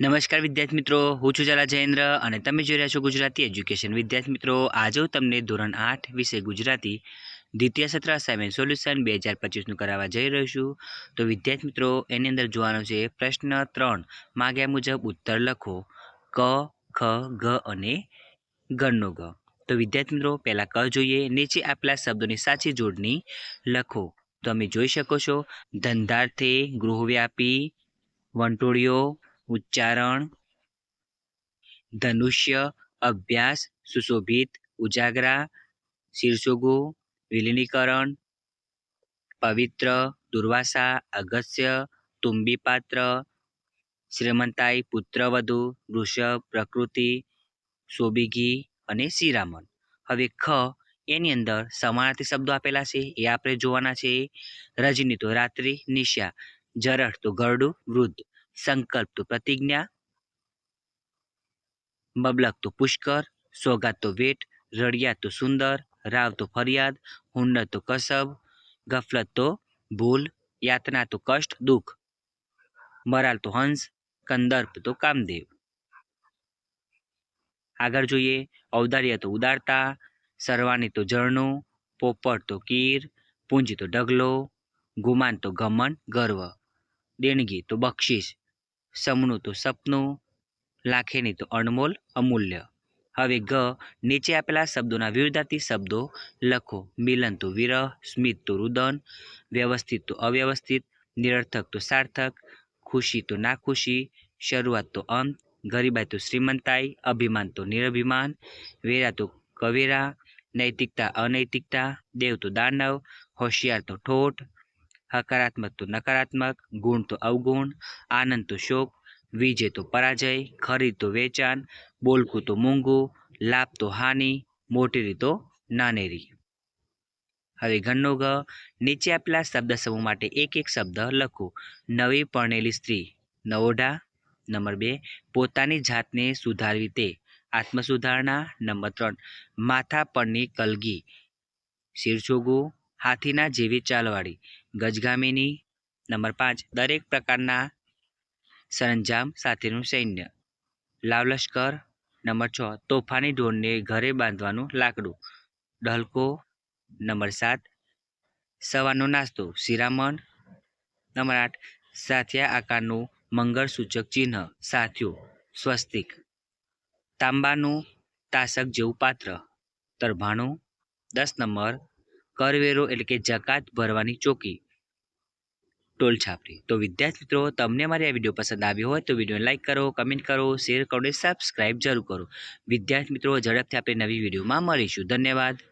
નમસ્કાર વિદ્યાર્થી મિત્રો, હું છું જલા જયેન્દ્ર અને તમે જોઈ રહ્યા છો ગુજરાતી એજ્યુકેશન. વિદ્યાર્થી મિત્રો, આજે હું તમને ધોરણ આઠ વિશે ગુજરાતી દ્વિતીય સત્ર અસાઇનમેન્ટ સોલ્યુશન બે હજાર પચીસનું કરાવવા જઈ રહ્યો છું. તો વિદ્યાર્થી મિત્રો, એની અંદર જોવાનો છે પ્રશ્ન ત્રણ. માગ્યા મુજબ ઉત્તર લખો. ક, ખ, ગ અને ગણનો ગ. તો વિદ્યાર્થી મિત્રો, પહેલાં ક જોઈએ, નીચે આપેલા શબ્દોની સાચી જોડણી લખો. તમે જોઈ શકો છો, ધંધાર્થે ગૃહવ્યાપી વંટોળિયો ઉચ્ચારણ. ધનુષ્ય અભ્યાસ, સુશોભિત, ઉજાગરા, શીર્ષોગો, વિલીનીકરણ. પવિત્ર, દુર્વાસા, અગસ્ય, તુંબીપાત્ર. શ્રીમંતાઈ પુત્રવધુ વૃષભ પ્રકૃતિ સોબીઘી અને શ્રીરામન. હવે ખ એની અંદર સમાનાર્થી શબ્દો આપેલા છે, એ આપણે જોવાના છે. રજની તો રાત્રિ નિશા જરઠ તો ગરડું વૃદ્ધ. સંકલ્પ તો પ્રતિજ્ઞા. મબલક તો પુષ્કર, સોગાત તો વેટ રડિયાત તો સુંદર, રાવ તો ફરિયાદ, હુન્નર તો કસબ, ગફલત તો ભૂલ, યાતના તો કષ્ટ, દુઃખ. મરાલ તો હંસ, કંદર્પ તો કામદેવ. આગળ જોઈએ, ઔદાર્ય તો ઉદારતા સરવાની તો ઝરણું, પોપટ તો કીર, પૂંજી તો ઢગલો, ગુમાન તો ગમન ગર્વ. દેણગી તો બક્ષિસ. સમનું તો, સપનું લાખેની તો, અણમોલ અમૂલ્ય. હવે ગ, નીચે આપેલા શબ્દોના વિરુદ્ધાર્થી શબ્દો લખો. મિલન તો વિરહ, સ્મિત તો રુદન, વ્યવસ્થિત તો અવ્યવસ્થિત, નિરર્થક તો સાર્થક, ખુશી તો નાખુશી, શરૂઆત તો અંત, ગરીબાઈ તો શ્રીમંતાઈ, અભિમાન તો નિરભિમાન, વેરા તો કવેરા, નૈતિકતા અનૈતિકતા, દેવ તો દાનવ, હોશિયાર તો ઠોઠ હકારાત્મક તો નકારાત્મક, ગુણ તો અવગુણ, આનંદ તો શોક, વિજય તો પરાજય, ખરીદ તો વેચાણ, બોલકું તો મૂંગું, લાભ તો હાનિ, મોટેરી તો નાનેરી. હવે ઘરનો ઘ નીચે આપેલા શબ્દ સમૂહ માટે એક એક શબ્દ લખો. નવી પરણેલી સ્ત્રી નવોઢા નંબર બે, પોતાની જાતને સુધારવી તે. આત્મસુધારણા. નંબર ત્રણ, માથા પરની કલગી. શિરછોગો, હાથીના જેવી ચાલવાળી. ગજગામીની નંબર પાંચ. દરેક પ્રકારના સરંજામ સાથેનું સૈન્ય. લાવલશ્કર નંબર છ. તોફાની ઢોરને ઘરે બાંધવાનું લાકડું. ડહલકો નંબર સાત. સવારનો નાસ્તો. શિરામણ નંબર આઠ. સાથિયા આકારનું મંગળસૂચક ચિહ્ન. સાથિયો સ્વસ્તિક. તાંબાનું તાસક જેવું પાત્ર. તરભાણું. દસ નંબર. કરવેરો એટલે કે જકાત ભરવાની ચોકી. ટોલ છાપરી. તો વિદ્યાર્થી મિત્રો તમને મારી આ વીડિયો પસંદ આવ્યો હોય તો વિડીયોને લાઇક કરો, કમેન્ટ કરો, શેર કરો અને સબસ્ક્રાઇબ જરૂર કરો. વિદ્યાર્થી મિત્રો, ઝડપથી આપણે નવી વિડીયોમાં મળીશું. ધન્યવાદ.